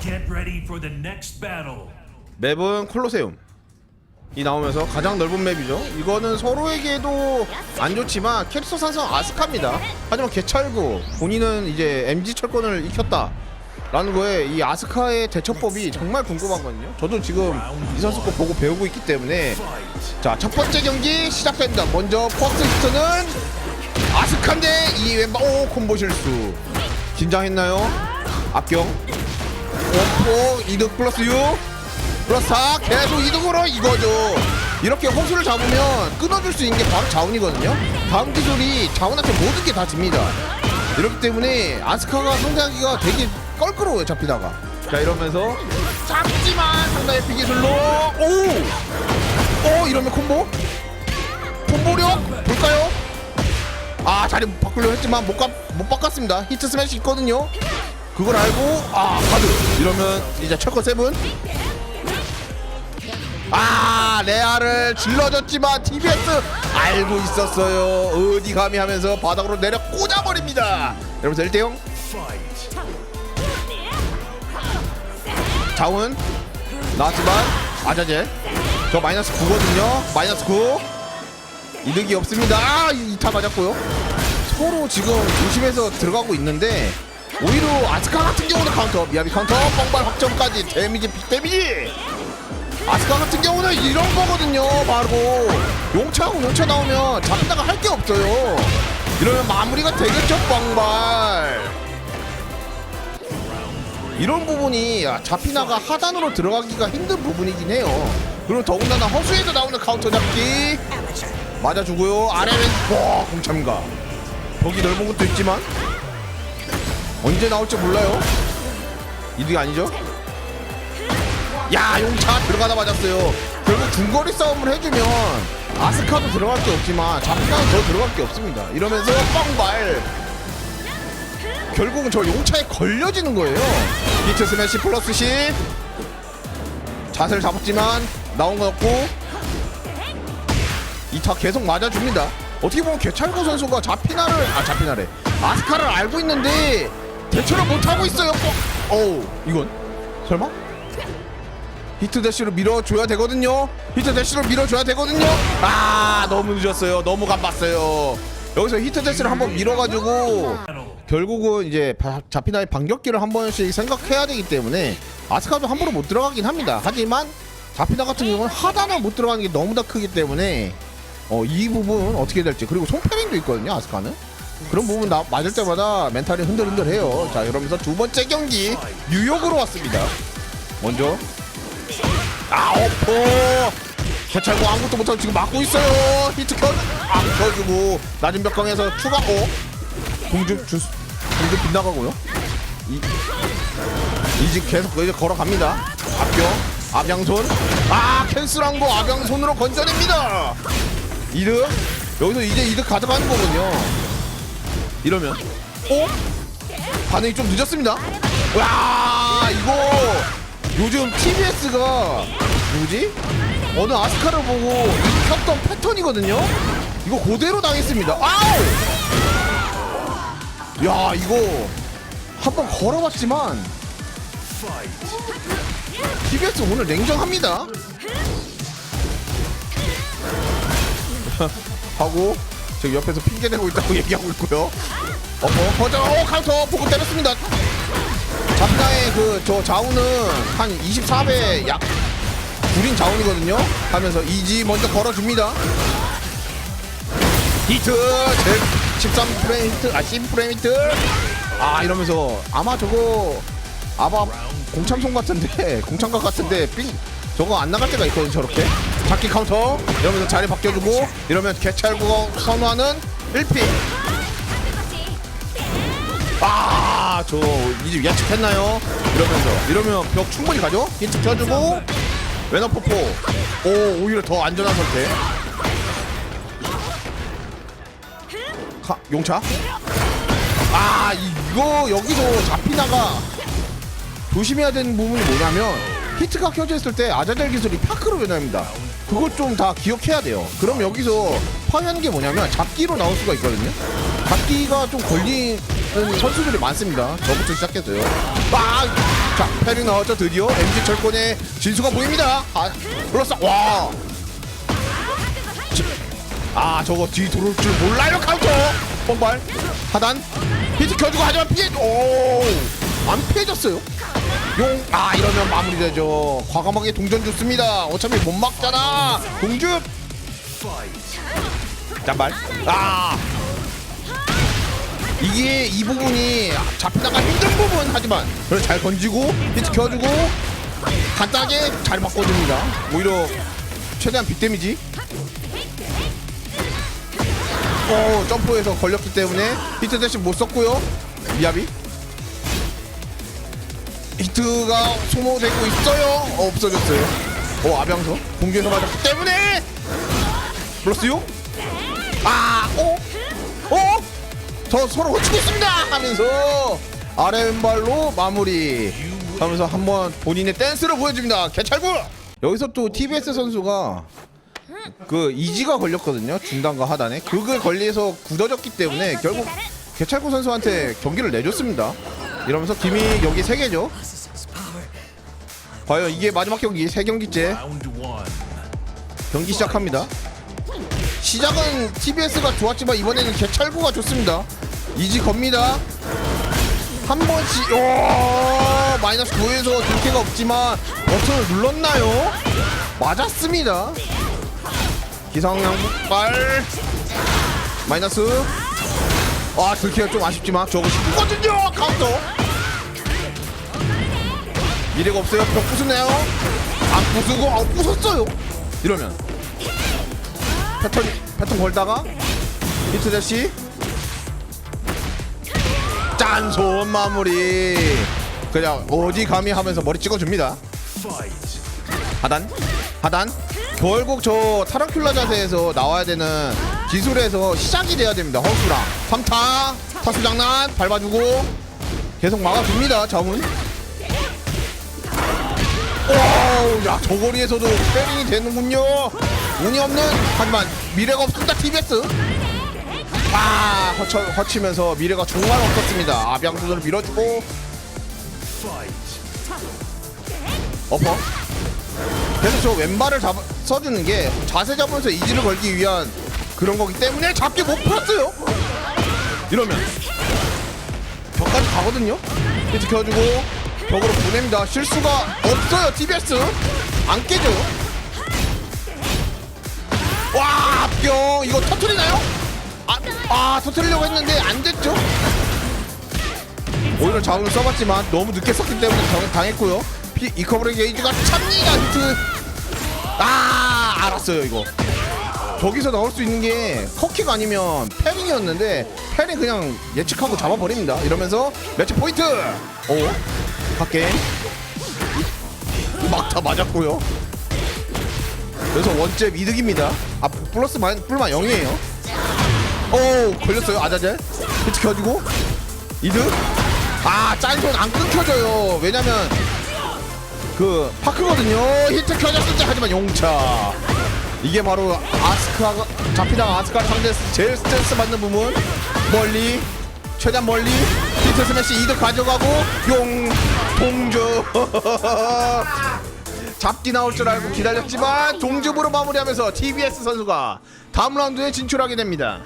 자. 맵은 콜로세움. 이 나오면서 가장 넓은 맵이죠. 이거는 서로에게도 안 좋지만 캐릭터 상성 아스카입니다. 하지만 개찰구 본인은 이제 MG 철권을 익혔다 라는 거에 이 아스카의 대처법이 정말 궁금하거든요. 저도 지금 이 선수 거 보고 배우고 있기 때문에 자 첫 번째 경기 시작됩니다. 먼저 퍼스트 히트는 아스카인데 이 왼발 오 콤보 실수. 긴장했나요? 압경 오포 이득 플러스 6 플러스 4 계속 이득으로 이거죠. 이렇게 호수를 잡으면 끊어줄 수 있는 게 바로 자운이거든요. 다음 기술이 자운한테 모든 게 다 집니다. 이렇기 때문에 아스카가 상대하기가 되게 껄끄러워요 잡히다가. 자 이러면서 작지만 상당히 피 기술로 오! 오 이러면 콤보? 콤보력? 볼까요? 아 자리 바꾸려고 했지만 못, 가, 못 바꿨습니다. 히트 스매시 있거든요 그걸 알고 아 카드. 이러면 이제 철권 세븐. 아 레아를 질러줬지만 TBS 알고 있었어요. 어디 감히 하면서 바닥으로 내려 꽂아버립니다. 여러분들 1대0 자운 나왔지만 아자제. 저 마이너스 9거든요. 마이너스 9 이득이 없습니다. 아 2타 맞았고요. 서로 지금 조심해서 들어가고 있는데 오히려 아스카 같은 경우는 카운터. 미야비 카운터. 뻥발 확정까지. 데미지 빅 데미지. 아스카 같은 경우는 이런 거거든요. 바로 용차하고 용차 나오면 잡다가 할 게 없어요. 이러면 마무리가 되겠죠 뻥발. 이런 부분이 아, 자피나가 하단으로 들어가기가 힘든 부분이긴 해요. 그리고 더군다나 허수에서 나오는 카운터 잡기. 맞아주고요. 아래 왼와 공참가. 벽이 넓은 것도 있지만 언제 나올지 몰라요. 이득이 아니죠? 야 용차 들어가다 맞았어요. 결국 중거리 싸움을 해주면 아스카도 들어갈 게 없지만 잡히나는 더 들어갈 게 없습니다. 이러면서 뻥발. 결국은 저 용차에 걸려지는 거예요. 히트 스매시 플러스 10 자세를 잡았지만 나온 거 없고. 이타 계속 맞아줍니다. 어떻게 보면 개찰구 선수가 자피나를 아 자피나래. 아스카를 알고 있는데 대처를 못하고 있어요 꼭 어우 이건 설마? 히트 대시로 밀어줘야 되거든요. 히트 대시로 밀어줘야 되거든요. 아 너무 늦었어요. 너무 간봤어요. 여기서 히트 대시를 한번 밀어가지고. 결국은 이제 바- 자피나의 반격기를 한 번씩 생각해야 되기 때문에 아스카도 함부로 못 들어가긴 합니다. 하지만 자피나 같은 경우는 하단을 못 들어가는 게 너무 다 크기 때문에 어, 이 부분 어떻게 될지 그리고 손패링도 있거든요. 아스카는 그런 부분 나 맞을 때마다 멘탈이 흔들흔들해요. 자 이러면서 두 번째 경기 뉴욕으로 왔습니다. 먼저. 아 오포 개찰고 아무것도 못하고 지금 막고 있어요. 히트 켜 아, 켜주고 낮은 벽강에서 추가 오 공주 주 공주 빗나가고요. 이 이제 계속 이제 걸어갑니다. 앞경 앞양손. 아 캔슬한 거 앞양손으로 건져냅니다. 이득. 여기서 이제 이득 가져가는 거군요 이러면 어 반응이 좀 늦었습니다 와 이거 요즘 TBS가 누구지? 어느 아스카를 보고 익혔던 패턴이거든요. 이거 그대로 당했습니다. 아우! 야 이거 한번 걸어봤지만 TBS 오늘 냉정합니다. 하고 지금 옆에서 핑계 대고 있다고 얘기하고 있고요. 어퍼 버저 어, 카운터 보고 때렸습니다. 잡나의 그 저 자우는 한 24배 약 구린 자운이거든요. 하면서 이지 먼저 걸어줍니다. 히트 제 13프레임 히트 아 10프레임 히트 아 이러면서 아마 저거 아바 공참송 같은데 공참각 같은데 삥 저거 안 나갈 때가 있거든 저렇게 잡기 카운터 이러면서 자리 바뀌어주고 이러면 개찰구가 선호하는 1피 아, 저 이제 예측했나요? 이러면서 이러면 벽 충분히 가죠? 힌트 쳐주고 웨너 포포. 오, 오히려 더 안전한 선택. 가, 용차. 아, 이거 여기서 잡히다가 조심해야 되는 부분이 뭐냐면 히트가 켜져 있을 때 아자젤 기술이 파크로 변합니다. 그것 좀 다 기억해야 돼요. 그럼 여기서 파괴하는 게 뭐냐면 잡기로 나올 수가 있거든요. 잡기가 좀 걸리는 선수들이 많습니다. 저부터 시작해서요. 아, 자 페리 나왔죠 드디어. MG 철권의 진수가 보입니다. 아 플러스 와! 지- 아 저거 뒤 돌을 줄 몰라요 카운터! 뻔발. 하단. 히트 켜주고 하지만 피해. 오 안 피해졌어요 용. 아 이러면 마무리되죠. 과감하게 동전 줬습니다. 어차피 못 막잖아. 동준 짠발. 아. 이게 이 부분이 잡히다가 힘든 부분. 하지만 그걸 잘 건지고 히트 켜주고 간단하게 잘 바꿔줍니다. 오히려 최대한 빅 데미지. 어 점프에서 걸렸기 때문에 히트 대신 못 썼고요. 미야비 히트가 소모되고 있어요. 어, 없어졌어요. 어 아병서? 공중에서 맞았기 때문에! 플러스 6아 어? 어? 저 서로 훔치고 있습니다! 하면서 아래 왼발로 마무리. 하면서 한번 본인의 댄스를 보여줍니다. 개찰구 여기서 또 TBS 선수가 그 이지가 걸렸거든요. 중단과 하단에. 그걸 걸려서 굳어졌기 때문에 결국 개찰구 선수한테 경기를 내줬습니다 이러면서 김이 여기 세 개죠 과연 이게 마지막 경기 세 경기째 Round one. 경기 시작합니다. 시작은 TBS가 좋았지만 이번에는 개찰구가 좋습니다. 이지 겁니다. 한 번씩 오 마이너스 9에서 들키가 없지만 버튼을 눌렀나요? 맞았습니다. 기상양발 마이너스 아 들키가 좀 아쉽지만 저거 쉽거든요! 카운터! 미래가 없어요. 벽 부수네요. 안 부수고 아 부쉈어요. 이러면. 패턴 패턴 걸다가 히트 대시. 짠손 마무리. 그냥 어디 감히 하면서 머리 찍어줍니다. 하단? 하단? 결국 저 타란큘라 자세에서 나와야 되는 기술에서 시작이 돼야 됩니다. 허수랑. 3타. 타수 장난. 밟아주고. 계속 막아줍니다 점은 오우 야 저 거리에서도 페링이 되는군요. 운이 없는 하지만 미래가 없습니다 TBS 아 허쳐, 허치면서 미래가 정말 없었습니다. 아 병수를 밀어주고. Fight. 어퍼. 그래서 저 왼발을 잡 써주는 게 자세 잡으면서 이지를 걸기 위한 그런 거기 때문에 잡기 못 풀었어요 이러면 벽까지 가거든요 히트 켜주고 벽으로 보냅니다 실수가 없어요 TBS 안 깨져요 와 합격 이거 터트리나요? 아, 아 터트리려고 했는데 안 됐죠 오히려 자원을 써봤지만 너무 늦게 썼기 때문에 당- 당했고요. 피 이커브레 게이지가 찹니다 히트. 아 알았어요 이거. 저기서 나올 수 있는 게 커키가 아니면 패링이었는데 패링 그냥 예측하고 잡아버립니다. 이러면서 매치 포인트. 오 밖에 막다 맞았고요. 그래서 원잽 이득입니다. 아 플러스 만 뿔만 0이에요. 오 걸렸어요 아자젤 히트 켜주고 이득 아 짠손 안 끊겨져요 왜냐면 그 파크거든요 히트 켜졌을 때 하지만 용차 이게 바로 아스카가 잡히다가 아스카 상대 제일 스트레스 받는 부분 멀리 최대한 멀리. 히트 스매시 이득 가져가고 용 동주. 잡기 나올 줄 알고 기다렸지만 동줍으로 마무리하면서 TBS 선수가 다음 라운드에 진출하게 됩니다.